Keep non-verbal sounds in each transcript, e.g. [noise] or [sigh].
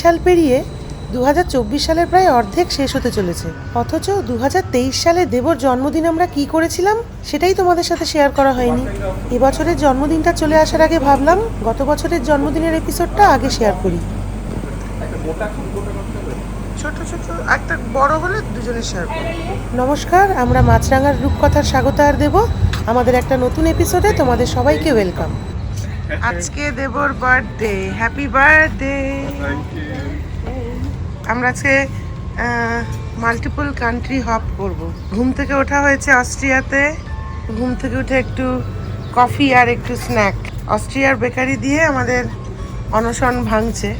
সাল পেরিয়ে দু হাজার চব্বিশ সালের প্রায় অর্ধেক শেষ হতে চলেছে। অথচ দু হাজার তেইশ সালে দেবর জন্মদিন আমরা কি করেছিলাম সেটাই তোমাদের সাথে শেয়ার করা হয়নি। এবছরের জন্মদিনটা চলে আসার আগে ভাবলাম গত বছরের জন্মদিনের এপিসোডটা আগে শেয়ার করি। ছোট ছোট একটা বড় হলে দুজনে শেয়ার নমস্কার আমরা মাছরাঙার রূপকথার স্বাগত আর দেব। আমাদের একটা নতুন এপিসোডে তোমাদের সবাইকে ওয়েলকাম আজকে দেবর বার্থডে হ্যাপি বার্থডে আমরা আজকে মাল্টিপল কান্ট্রি হপ করব। ঘুম থেকে ওঠা হয়েছে অস্ট্রিয়াতে। ঘুম থেকে উঠে একটু কফি আর একটু স্ন্যাক অস্ট্রিয়ার বেকারি দিয়ে আমাদের অনশন ভাঙছে।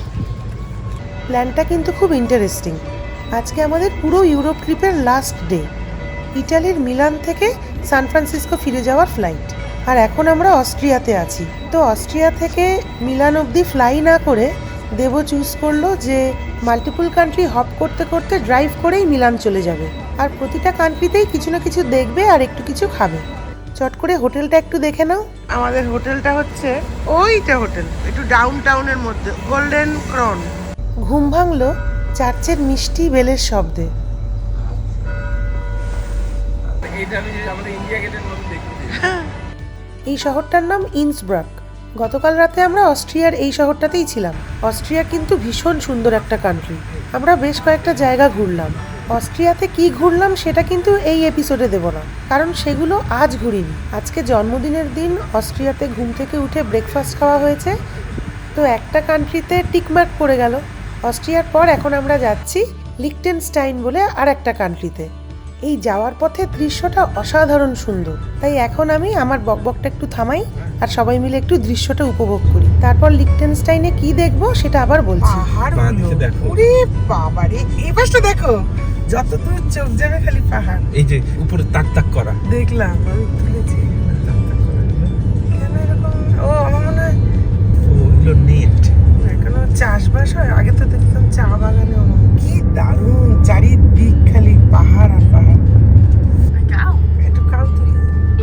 প্ল্যানটা কিন্তু খুব ইন্টারেস্টিং আজকে আমাদের পুরো ইউরোপ ট্রিপের লাস্ট ডে ইটালির মিলান থেকে সান ফ্রান্সিসকো ফিরে যাওয়ার ফ্লাইট আর এখন আমরা অস্ট্রিয়াতে আছি। তো অস্ট্রিয়া থেকে মিলান অবধি ফ্লাই না করে দেব চুজ করল যে মাল্টিপুল কান্ট্রি হপ করতে করতে ড্রাইভ করেই মিলান চলে যাবে। আর প্রতিটা কান্ট্রিতেই কিছু না কিছু দেখবে আর একটু কিছু খাবে। চট করে হোটেলটা একটু দেখে নাও। আমাদের হোটেলটা হচ্ছে ওইটা হোটেল একটু ডাউন টাউনের মধ্যে গোল্ডেন ক্রন ঘুম ভাঙলো চার্চের মিষ্টি বেলের শব্দে। এটা আমি আমাদের ইন্ডিয়া গেটের মতো দেখতে [laughs] এই শহরটার নাম ইন্সব্রাক। গতকাল রাতে আমরা অস্ট্রিয়ার এই শহরটাতেই ছিলাম। অস্ট্রিয়া কিন্তু ভীষণ সুন্দর একটা কান্ট্রি আমরা বেশ কয়েকটা জায়গা ঘুরলাম। অস্ট্রিয়াতে কি ঘুরলাম সেটা কিন্তু এই এপিসোডে দেব না। কারণ সেগুলো আজ ঘুরিনি। আজকে জন্মদিনের দিন অস্ট্রিয়াতে ঘুম থেকে উঠে ব্রেকফাস্ট খাওয়া হয়েছে। তো একটা কান্ট্রিতে টিকমার্ক পড়ে গেল। অস্ট্রিয়ার পর এখন আমরা যাচ্ছি লিকটেনস্টাইন বলে আর একটা কান্ট্রিতে এই যাওয়ার পথে দৃশ্যটা অসাধারণ সুন্দর। তাই এখন আমি আমার বকবকটা একটু থামাই আর সবাই মিলে একটু দৃশ্যটা উপভোগ করি। তারপর লিকটেনস্টাইনে কি দেখব সেটা আবার বলছি। দেখো। ওরে বাবারে এই পাশটা দেখো। যত দূর চোখ যাবে খালি পাহাড়। এই যে উপরে তাক তাক করা। দেখলাম আমি তুলেছি। তাক তাক করা এগুলো। কেন এরকম ও আমার মনে হয় ও নেট। এখনও চাষবাস হয়? আগে তো দেখতাম চা বাগানে দারুণ চারিদিক খালি পাহাড় আর পাহাড়। একটু কাউ তুলি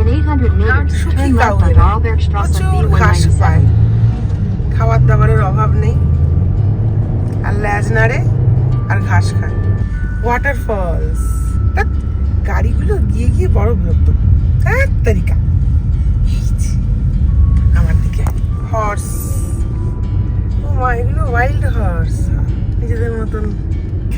In 800 meters, শুকি turn left কাউ প্রচুর ঘাস পায়। খাবার দাবারের অভাব নেই। আর ল্যাজ নাড়ে আর ঘাস খায়। ওয়াটারফলস গাড়িগুলো গিয়ে গিয়ে বড় বিরক্ত। হ্যাঁ তারিকা আমার দিকে। হর্স ও মা এগুলো ওয়াইল্ড হর্স নিজেদের মতন।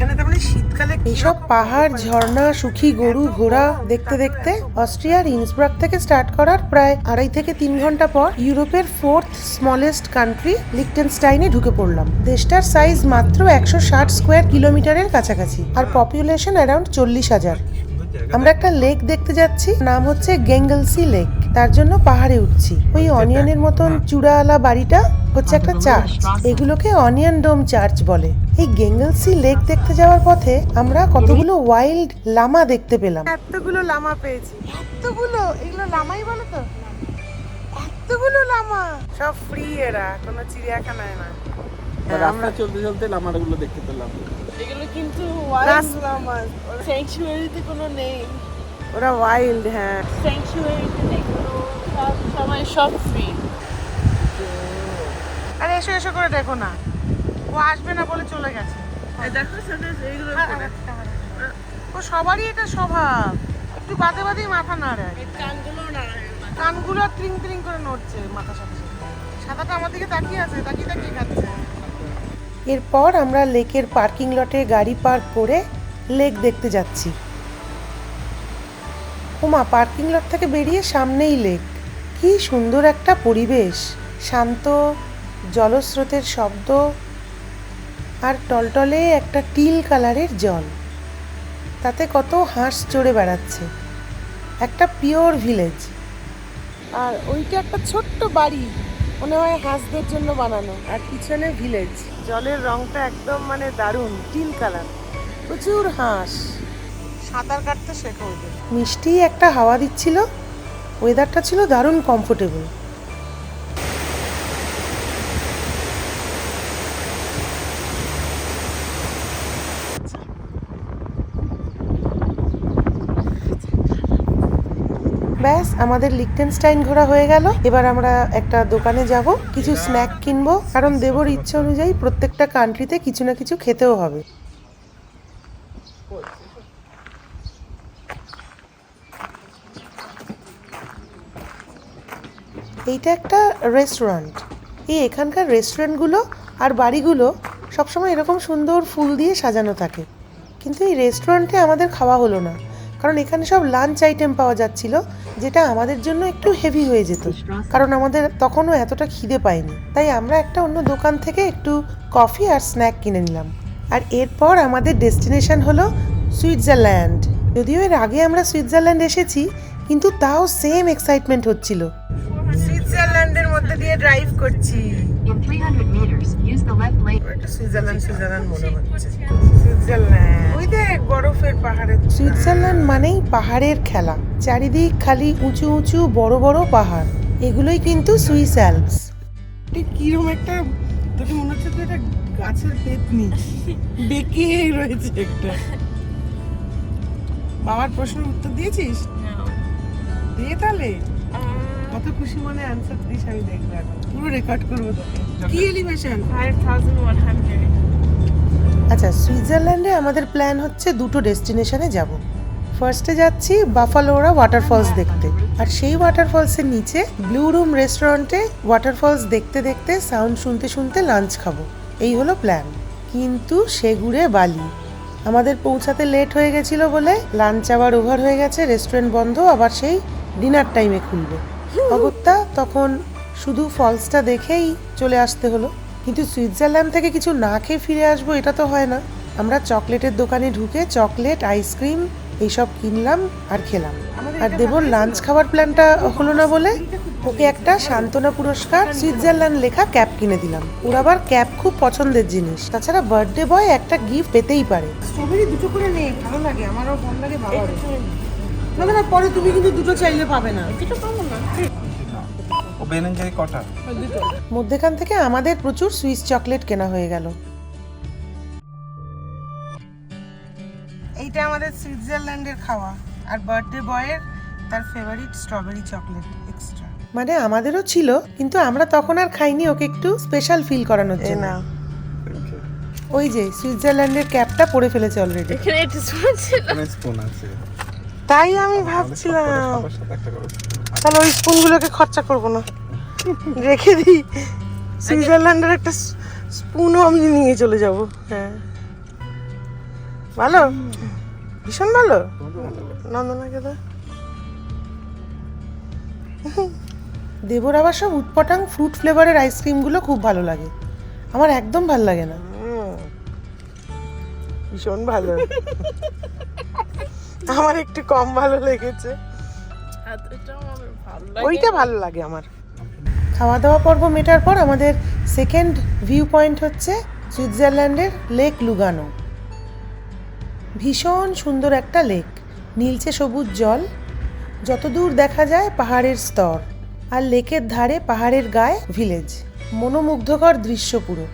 এখানে তার মানে শীতকালে এইসব পাহাড় ঝর্ণা সুখী গরু ঘোড়া দেখতে দেখতে অস্ট্রিয়ার ইন্সব্রাক থেকে স্টার্ট করার প্রায় আড়াই থেকে তিন ঘণ্টা পর ইউরোপের ফোর্থ স্মলেস্ট কান্ট্রি লিকটেনস্টাইনে ঢুকে পড়লাম। দেশটার সাইজ মাত্র একশো ষাট স্কোয়ার কিলোমিটারের কাছাকাছি আর পপুলেশন অ্যারাউন্ড চল্লিশ হাজার। আমরা একটা লেক দেখতে যাচ্ছি নাম হচ্ছে গেঙ্গলসি লেক। তার জন্য পাহাড়ে উঠছি। ওই অনিয়নের মতন চূড়াওয়ালা বাড়িটা হচ্ছে একটা চার্চ এগুলোকে অনিয়ন ডোম চার্চ বলে। এই গেঙ্গলসি লেক দেখতে যাওয়ার পথে আমরা কতগুলো ওয়াইল্ড লামা দেখতে পেলাম। এতগুলো লামা পেয়েছি। এতগুলো? এগুলো লামাই বলে তো। এতগুলো লামা। সব ফ্রি এরা কোনো চিড়িয়াখানায় না। রাস্তা চলতে চলতে লামাগুলো দেখতে পেলাম। এগুলো কিন্তু ওয়াইল্ড লামাজ স্যাংচুয়ারিতে কোনো নেই। ওরা ওয়াইল্ড হ্যাঁ। স্যাংচুয়ারিতে সময় সব ফ্রি আরে এসো এসো করে দেখো না। ও আসবে না বলে চলে গেছে। দেখো এইগুলো ও সবারই এটা স্বভাব। একটু বাদে বাদেই মাথা নাড়ায়। কানগুলো না কানগুলো ত্রিং ত্রিং করে নড়ছে মাথা সাথে সাথে। সাদাটা আমার দিকে তাকিয়ে আছে তাকিয়ে তাকিয়ে খাচ্ছে। এরপর আমরা লেকের পার্কিং লটে গাড়ি পার্ক করে লেক দেখতে যাচ্ছি। ওমা পার্কিং লট থেকে বেরিয়ে সামনেই লেক। কি সুন্দর একটা পরিবেশ। শান্ত জলস্রোতের শব্দ আর টলটলে একটা টিল কালারের জল। তাতে কত হাঁস চড়ে বেড়াচ্ছে। একটা পিওর ভিলেজ। আর ওইটা একটা ছোট্ট বাড়ি। মনে হয় হাঁসদের জন্য বানানো। আর পিছনে ভিলেজ। জলের রংটা একদম মানে দারুণ টিল কালার। প্রচুর হাঁস। সাঁতার কাটতে শেখো মিষ্টি একটা হাওয়া দিচ্ছিল। ওয়েদারটা ছিল দারুণ কমফোর্টেবল ব্যাস, আমাদের লিকটেনস্টাইন ঘোরা হয়ে গেল। এবার আমরা একটা দোকানে যাব, কিছু স্ন্যাক কিনবো। কারণ দেবর ইচ্ছে অনুযায়ী প্রত্যেকটা কান্ট্রিতে কিছু না কিছু খেতেও হবে। এইটা একটা রেস্টুরেন্ট এই এখানকার রেস্টুরেন্টগুলো আর বাড়িগুলো সবসময় এরকম সুন্দর ফুল দিয়ে সাজানো থাকে। কিন্তু এই রেস্টুরেন্টে আমাদের খাওয়া হলো না। কারণ এখানে সব লাঞ্চ আইটেম পাওয়া যাচ্ছিল, যেটা আমাদের জন্য একটু হেভি হয়ে যেত। কারণ আমাদের তখনও এতটা খিদে পায়নি। তাই আমরা একটা অন্য দোকান থেকে একটু কফি আর স্ন্যাক কিনে নিলাম। আর এরপর আমাদের ডেস্টিনেশন হলো সুইজারল্যান্ড। যদিও এর আগে আমরা সুইজারল্যান্ড এসেছি, কিন্তু তাও সেম এক্সাইটমেন্ট হচ্ছিল। মধ্যে দিয়ে ড্রাইভ করছি। In 300 meters, use the left lane. একটা সুইজারল্যান্ড সুইজারল্যান্ড মনে হচ্ছে। সুইজারল্যান্ড। ওই দেখ বরফের পাহাড়ের সুইজারল্যান্ড মানেই পাহাড়ের খেলা। চারিদিক খালি উঁচু উঁচু বড় বড় পাহাড়। এগুলোই কিন্তু সুইস অ্যালপস। কিরম একটা তোকে মনে হচ্ছে তো এটা গাছের পেতনি। বেঁকে রয়েছে একটা। বাবার প্রশ্নের উত্তর দিয়েছিস? দিয়ে তাহলে। কত খুশি মনে অ্যান্সার দিস আমি দেখব এখন। পুরো রেকর্ড করব কি এলিভেশন 5100 আচ্ছা সুইজারল্যান্ডে আমাদের প্ল্যান হচ্ছে দুটো ডেস্টিনেশনে যাব। ফার্স্টে যাচ্ছি বাফালোরা ওয়াটারফলস দেখতে। আর সেই ওয়াটারফলসের নিচে ব্লু রুম রেস্টুরেন্টে ওয়াটারফলস দেখতে দেখতে সাউন্ড শুনতে শুনতে লাঞ্চ খাব। এই হলো প্ল্যান কিন্তু সেগুড়ে বালি। আমাদের পৌঁছাতে লেট হয়ে গেছিল বলে লাঞ্চ আবার ওভার হয়ে গেছে রেস্টুরেন্ট বন্ধ আবার সেই ডিনার টাইমে খুলবে। অগত্যা তখন শুধু ফলসটা দেখেই চলে আসতে হলো। কিন্তু সুইজারল্যান্ড থেকে কিছু না খেয়ে ফিরে আসব এটা তো হয় না। আমরা চকলেটের দোকানে ঢুকে চকলেট আইসক্রিম এইসব কিনলাম আর খেলাম। আর দেবর লাঞ্চ খাওয়ার প্ল্যানটা হলো না বলে ওকে একটা সান্ত্বনা পুরস্কার সুইজারল্যান্ড লেখা ক্যাপ কিনে দিলাম। ওর আবার ক্যাপ খুব পছন্দের জিনিস। তাছাড়া বার্থডে বয় একটা গিফট পেতেই পারে। স্ট্রবেরি দুটো করে নে ভালো লাগে আমারও ভালো লাগে না না পরে তুমি কিন্তু দুটো চাইলে পাবে না। ও বেন জারি কটা মধ্যেখান থেকে আমাদের প্রচুর সুইস চকলেট কেনা হয়ে গেল। এইটা আমাদের সুইজারল্যান্ডের খাওয়া। আর বার্থডে বয়ের তার ফেভারিট স্ট্রবেরি চকলেট এক্সট্রা মানে আমাদেরও ছিল কিন্তু আমরা তখন আর খাইনি ওকে একটু স্পেশাল ফিল করানোর জন্য। না ওই যে সুইজারল্যান্ডের ক্যাপটা পরে ফেলেছে অলরেডি এখানে এখানে স্পুন আছে। তাই আমি ভাবছিলাম। তাহলে ওই স্পুনগুলোকে খরচা করব না। রেখে দিই। সুইজারল্যান্ডের একটা স্পুনও আমি নিয়ে চলে যাব। হ্যাঁ। ভালো? ভীষণ ভালো? নন্দনাকে দা দেবর আবার সব উটপটাং ফ্রুট ফ্লেভারের আইসক্রিমগুলো খুব ভালো লাগে। আমার একদম ভালো লাগে না। ভীষণ ভালো। আমার একটু কম ভালো লেগেছে। এটা আমার ভালো লাগে। ওইটা ভালো লাগে আমার। খাওয়া দাওয়া পর্ব মেটার পর আমাদের সেকেন্ড ভিউ পয়েন্ট হচ্ছে সুইজারল্যান্ডের লেক লুগানো ভীষণ সুন্দর একটা লেক নীলচে সবুজ জল যতদূর দেখা যায় পাহাড়ের স্তর আর লেকের ধারে পাহাড়ের গায়ে ভিলেজ মনোমুগ্ধকর দৃশ্য পুরো।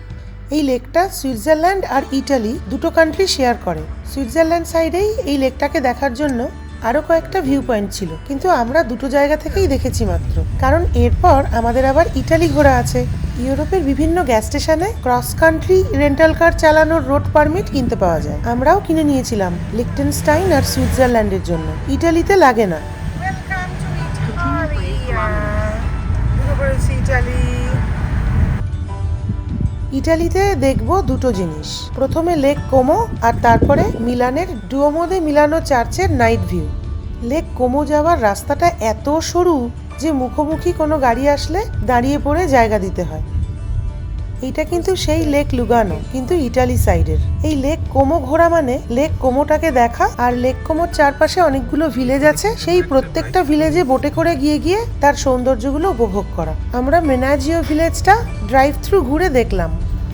এই লেকটা সুইজারল্যান্ড আর ইটালি দুটো কান্ট্রি শেয়ার করে সুইজারল্যান্ড সাইডেই এই লেকটাকে দেখার জন্য আরও কয়েকটা ভিউ পয়েন্ট ছিল কিন্তু আমরা দুটো জায়গা থেকেই দেখেছি মাত্র কারণ এরপর আমাদের আবার ইটালি ঘোরা আছে ইউরোপের বিভিন্ন গ্যাস স্টেশনে ক্রস কান্ট্রি রেন্টাল কার চালানোর রোড পারমিট কিনতে পাওয়া যায় আমরাও কিনে নিয়েছিলাম লিকটেনস্টাইন আর সুইজারল্যান্ডের জন্য ইটালিতে লাগে না ইটালিতে দেখব দুটো জিনিস। প্রথমে লেক কোমো আর তারপরে মিলানের ডুয়োমোদে মিলানো চার্চের নাইট ভিউ লেক কোমো যাওয়ার রাস্তাটা এত সরু যে মুখোমুখি কোনো গাড়ি আসলে দাঁড়িয়ে পড়ে জায়গা দিতে হয়। এইটা কিন্তু সেই লেক লুগানো কিন্তু ইটালি সাইডের এই লেক কোমো ঘোরা মানে লেক কোমোটাকে দেখা আর লেক কোমোর চারপাশে অনেকগুলো ভিলেজ আছে। সেই প্রত্যেকটা ভিলেজে বোটে করে গিয়ে গিয়ে তার সৌন্দর্যগুলো উপভোগ করা। আমরা মেনাজিও ভিলেজটা ড্রাইভ থ্রু ঘুরে দেখলাম।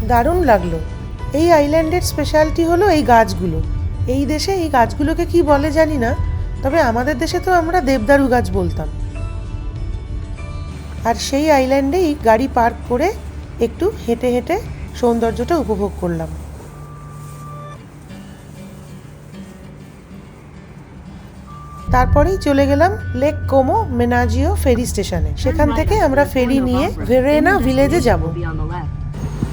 দারুণ লাগল। এই আইল্যান্ডের স্পেশালিটি হলো এই গাছগুলো। এই দেশে এই গাছগুলোকে কি বলে জানি না, তবে আমাদের দেশে তো আমরা দেবদারু গাছ বলতাম। আর সেই আইল্যান্ডেই গাড়ি পার্ক করে একটু হেঁটে হেঁটে সৌন্দর্যটা উপভোগ করলাম। তারপরেই চলে গেলাম লেক কোমো মেনাজিও ফেরি স্টেশনে সেখান থেকে আমরা ফেরি নিয়ে ভেরেনা ভিলেজে যাব.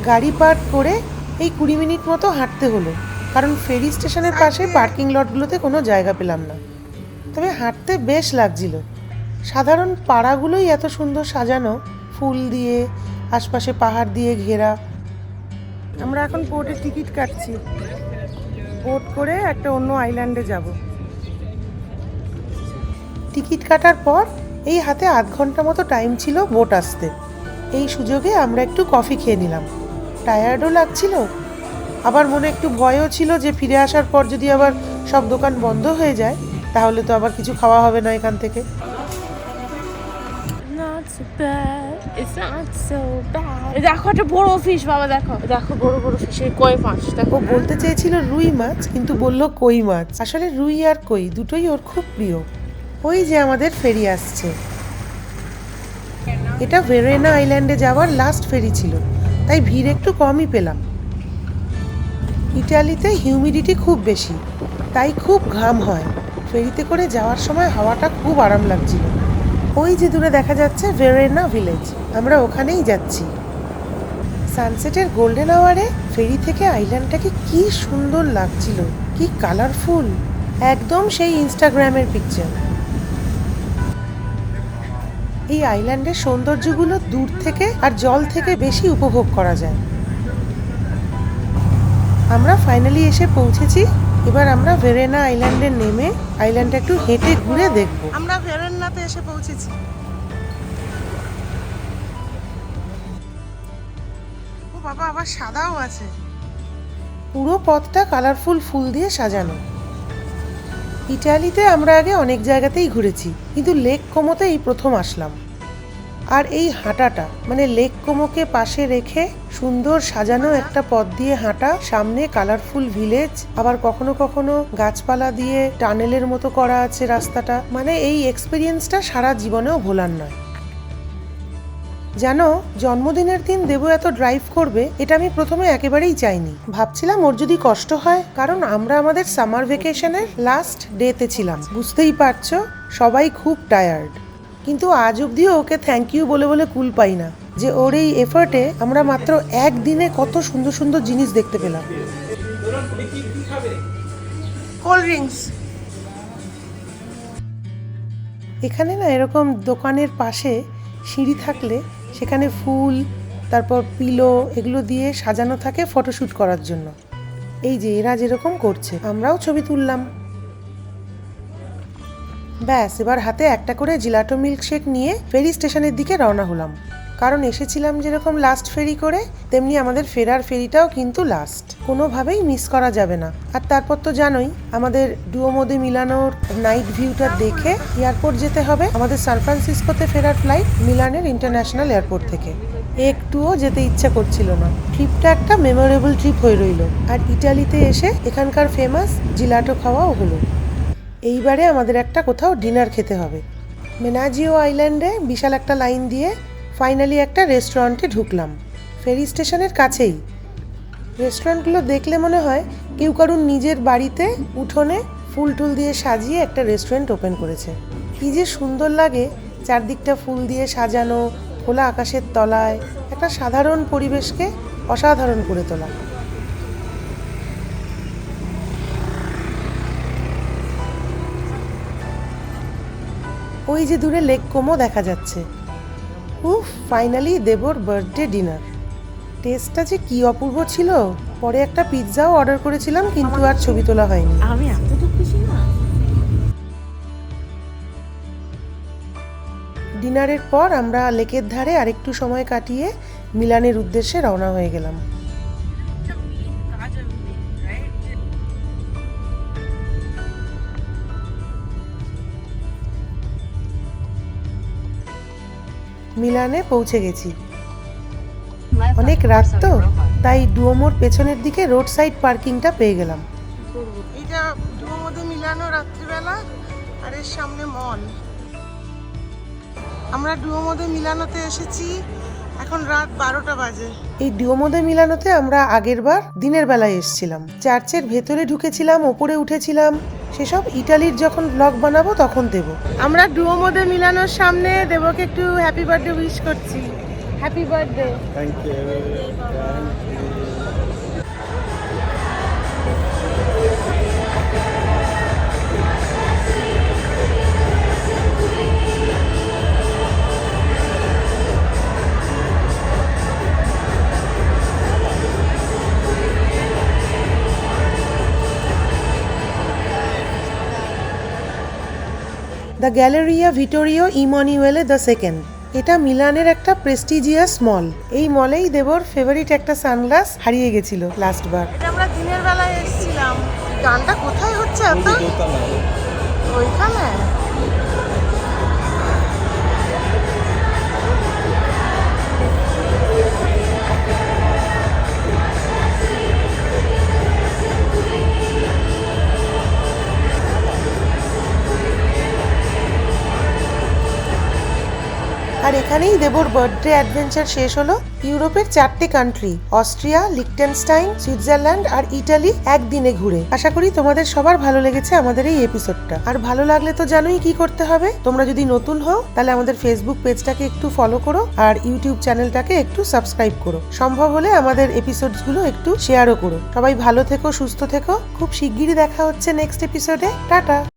গাড়ি পার্ক করে এই কুড়ি মিনিট মতো হাঁটতে হলো। কারণ ফেরি স্টেশনের পাশে পার্কিং লটগুলোতে কোনো জায়গা পেলাম না। তবে হাঁটতে বেশ লাগছিল। সাধারণ পাড়াগুলোই এত সুন্দর সাজানো। ফুল দিয়ে আশপাশে পাহাড় দিয়ে ঘেরা। আমরা এখন পোর্টের টিকিট কাটছি। বোট করে একটা অন্য আইল্যান্ডে যাব। টিকিট কাটার পর এই হাতে আধ ঘণ্টা মতো টাইম ছিল বোট আসতে। এই সুযোগে আমরা একটু কফি খেয়ে নিলাম। টায়ার্ডও লাগছিল। আবার মনে একটু ভয়ও ছিল যে ফিরে আসার পর যদি আবার সব দোকান বন্ধ হয়ে যায়, তাহলে তো আবার কিছু খাওয়া হবে না এখান থেকে। Not so bad. It's not so bad. দেখো একটা বড় ফিশ বাবা দেখো। দেখো বড় বড় ফিশ এই কই মাছ? দেখো। বলতে চেয়েছিল রুই মাছ কিন্তু বলল কই মাছ। আসলে রুই আর কই দুটোই ওর খুব প্রিয়। ওই যে আমাদের ফেরি আসছে। এটা ভেরেনা আইল্যান্ডে যাওয়ার লাস্ট ফেরি ছিল। তাই ভিড় একটু কমই পেলাম। ইটালিতে হিউমিডিটি খুব বেশি তাই খুব ঘাম হয়। ফেরিতে করে যাওয়ার সময় হাওয়াটা খুব আরাম লাগছিল। ওই যে দূরে দেখা যাচ্ছে ভেরেনা ভিলেজ আমরা ওখানেই যাচ্ছি। সানসেটের গোল্ডেন আওয়ারে ফেরি থেকে আইল্যান্ডটাকে কি সুন্দর লাগছিল, কি কালারফুল একদম সেই ইনস্টাগ্রামের পিকচার এই আইল্যান্ডের সৌন্দর্যগুলো দূর থেকে আর জল থেকে বেশি উপভোগ করা যায়। আমরা ফাইনালি এসে পৌঁছেছি এবার আমরা ভেরেনা আইল্যান্ডে নেমে আইল্যান্ডটা একটু হেঁটে ঘুরে দেখব। আমরা ভেরেনাতে এসে পৌঁছেছি। ও বাবা আবার সাদাও আছে। পুরো পথটা কালারফুল ফুল দিয়ে সাজানো। ইটালিতে আমরা আগে অনেক জায়গাতেই ঘুরেছি কিন্তু লেক কোমোতে এই প্রথম আসলাম। আর এই হাঁটাটা মানে লেক কোমোকে পাশে রেখে সুন্দর সাজানো একটা পথ দিয়ে হাঁটা, সামনে কালারফুল ভিলেজ, আবার কখনো কখনো গাছপালা দিয়ে টানেলের মতো করা আছে রাস্তাটা মানে এই এক্সপিরিয়েন্সটা সারা জীবনেও ভোলার নয়। জানো, জন্মদিনের দিন দেবু এত ড্রাইভ করবে, এটা আমি প্রথমে একেবারেই চাইনি। ভাবছিলাম ওর যদি কষ্ট হয়, কারণ আমরা আমাদের সামার ভেকেশনের লাস্ট ডেতে ছিলাম। বুঝতেই পারছ, সবাই খুব টায়ার্ড কিন্তু আজ অবধিও ওকে থ্যাংক ইউ বলে বলে কুল পাই না, যে ওর এই এফার্টে আমরা মাত্র একদিনে কত সুন্দর সুন্দর জিনিস দেখতে পেলাম। কোল্ড ড্রিঙ্কস এখানে না এরকম দোকানের পাশে সিঁড়ি থাকলে সেখানে ফুল, তারপর পিলো এগুলো দিয়ে সাজানো থাকে ফটোশ্যুট করার জন্য। এই যে এরা যেরকম করছে, আমরাও ছবি তুললাম। ব্যাস, এবার হাতে একটা করে জিলাটো মিল্কশেক নিয়ে ফেরি স্টেশনের দিকে রওনা হলাম। কারণ এসেছিলাম যেরকম লাস্ট ফেরি করে, তেমনি আমাদের ফেরার ফেরিটাও কিন্তু লাস্ট কোনোভাবেই মিস করা যাবে না। আর তারপর তো জানোই, আমাদের ডুয়োমোদে মিলানোর নাইট ভিউটা দেখে এয়ারপোর্ট যেতে হবে। আমাদের সান ফ্রান্সিসকোতে ফেরার ফ্লাইট মিলানের ইন্টারন্যাশনাল এয়ারপোর্ট থেকে। একটুও যেতে ইচ্ছা করছিল না। ট্রিপটা একটা মেমোরেবল ট্রিপ হয়ে রইল। আর ইটালিতে এসে এখানকার ফেমাস জিলাটো খাওয়াও হলো। এইবারে আমাদের একটা কোথাও ডিনার খেতে হবে। মেনাজিও আইল্যান্ডে বিশাল একটা লাইন দিয়ে ফাইনালি একটা রেস্টুরেন্টে ঢুকলাম। ফেরি স্টেশনের কাছেই। রেস্টুরেন্টগুলো দেখলে মনে হয় কেউ কারুর নিজের বাড়িতে উঠোনে ফুল টুল দিয়ে সাজিয়ে একটা রেস্টুরেন্ট ওপেন করেছে। কি যে সুন্দর লাগে চারদিকটা ফুল দিয়ে সাজানো, খোলা আকাশের তলায়, একটা সাধারণ পরিবেশকে অসাধারণ করে তোলা। ওই যে দূরে লেক কোমো দেখা যাচ্ছে। উফ ফাইনালি দেবর বার্থডে ডিনার টেস্টটা যে কি অপূর্ব ছিল। পরে একটা পিৎজাও অর্ডার করেছিলাম কিন্তু আর ছবি তোলা হয়নি। আমি এতটুকু খুশি না? ডিনারের পর আমরা লেকের ধারে আরেকটু সময় কাটিয়ে মিলানের উদ্দেশ্যে রওনা হয়ে গেলাম। মিলানে পৌঁছে গেছি। অনেক রাত তো তাই ডুয়োমোর পেছনের দিকে রোড সাইড পার্কিংটা পেয়ে গেলাম। এটা ডুয়োমোতে মিলানো রাত্রিবেলা আর এর সামনে মল। আমরা ডুয়োমোতে মিলানোতে এসেছি। এখন রাত বারোটা বাজে। এই ডিওমোদে মিলানোতে আমরা আগের বার দিনের বেলায় এসেছিলাম। চার্চের ভেতরে ঢুকেছিলাম ওপরে উঠেছিলাম। সেসব ইটালির যখন ব্লগ বানাবো তখন দেব। আমরা ডুয়োমোদে মিলানোর সামনে দেবকে একটু হ্যাপি বার্থডে উইশ করছি। Happy birthday thank you the Galleria Vittorio Emanuele the second. এটা মিলানের একটা প্রেস্টিজিয়াস মল। এই মলেই দেবর ফেভারিট একটা সানগ্লাস হারিয়ে গেছিল লাস্ট বার আমরা দিনের বেলায় এসেছিলাম। গানটা কোথায় হচ্ছে এত? ওইখানে? আর এখানেই দেবর বার্থডে অ্যাডভেঞ্চার শেষ হলো ইউরোপের চারটে কান্ট্রি অস্ট্রিয়া লিকটেনস্টাইন সুইজারল্যান্ড আর ইটালি একদিনে ঘুরে। আশা করি তোমাদের সবার ভালো লেগেছে আমাদের এই এপিসোডটা আর ভালো লাগলে তো জানোই কি করতে হবে। তোমরা যদি নতুন হও, তাহলে আমাদের ফেসবুক পেজটাকে একটু ফলো করো আর ইউটিউব চ্যানেলটাকে একটু সাবস্ক্রাইব করো। সম্ভব হলে আমাদের এপিসোডসগুলো একটু শেয়ারও করো। সবাই ভালো থেকো, সুস্থ থেকো। খুব শিগগিরই দেখা হচ্ছে নেক্সট এপিসোডে টাটা!